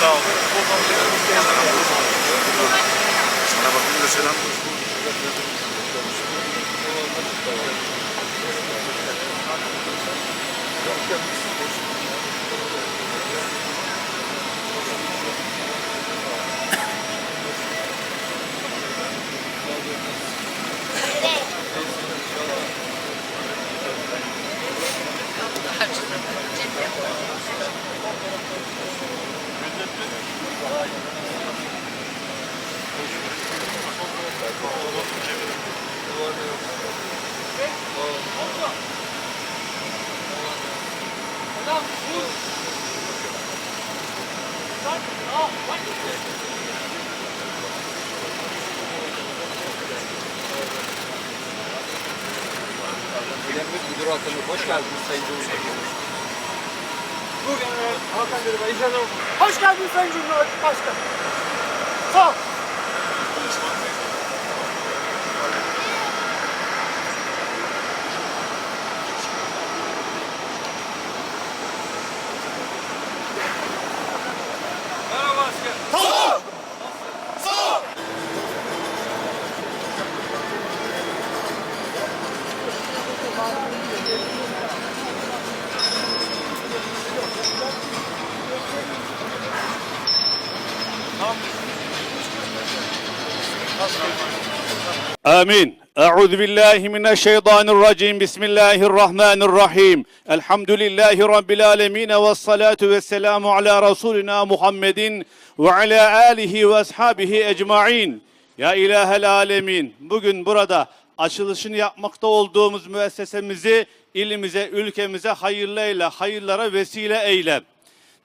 Sağ olun. Sana bakınca selam olsun. Emniyet Müdürü Hakan'ı hoş geldiniz Sayın Cumhurbaşkanı. Bugün e, Hakan Bey. Hoş geldiniz Sayın Cumhurbaşkanı. Sağ ol. آمين أعوذ بالله من الشيطان الرجيم بسم الله الرحمن الرحيم الحمد لله رب العالمين والصلاة والسلام على رسولنا محمد وعلى آله وأصحابه أجمعين Ya İlahel Alemin bugün burada açılışını yapmakta olduğumuz müessesemizi ilimize, ülkemize hayırlı eyle, hayırlara vesile eyle.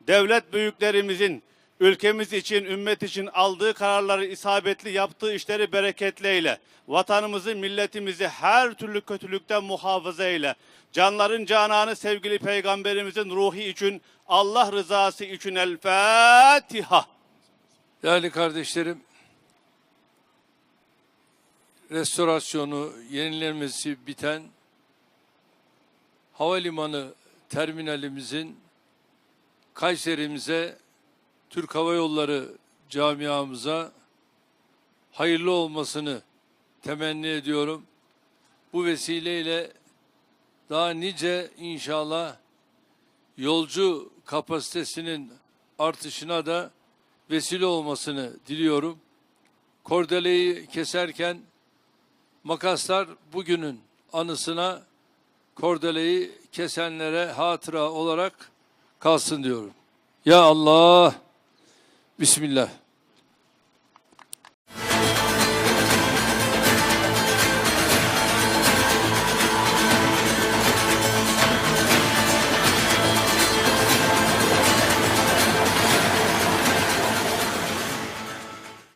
Devlet büyüklerimizin ülkemiz için, ümmet için aldığı kararları isabetli yaptığı işleri bereketli eyle. Vatanımızı, milletimizi her türlü kötülükten muhafaza eyle. Canların cananı sevgili peygamberimizin ruhi için, Allah rızası için El Fatiha. Değerli kardeşlerim, restorasyonu, yenilenmesi biten havalimanı terminalimizin Kayseri'mize, Türk Hava Yolları camiamıza hayırlı olmasını temenni ediyorum. Bu vesileyle daha nice inşallah yolcu kapasitesinin artışına da vesile olmasını diliyorum. Kordeleyi keserken makaslar bugünün anısına kordeleyi kesenlere hatıra olarak kalsın diyorum. Ya Allah, Bismillah.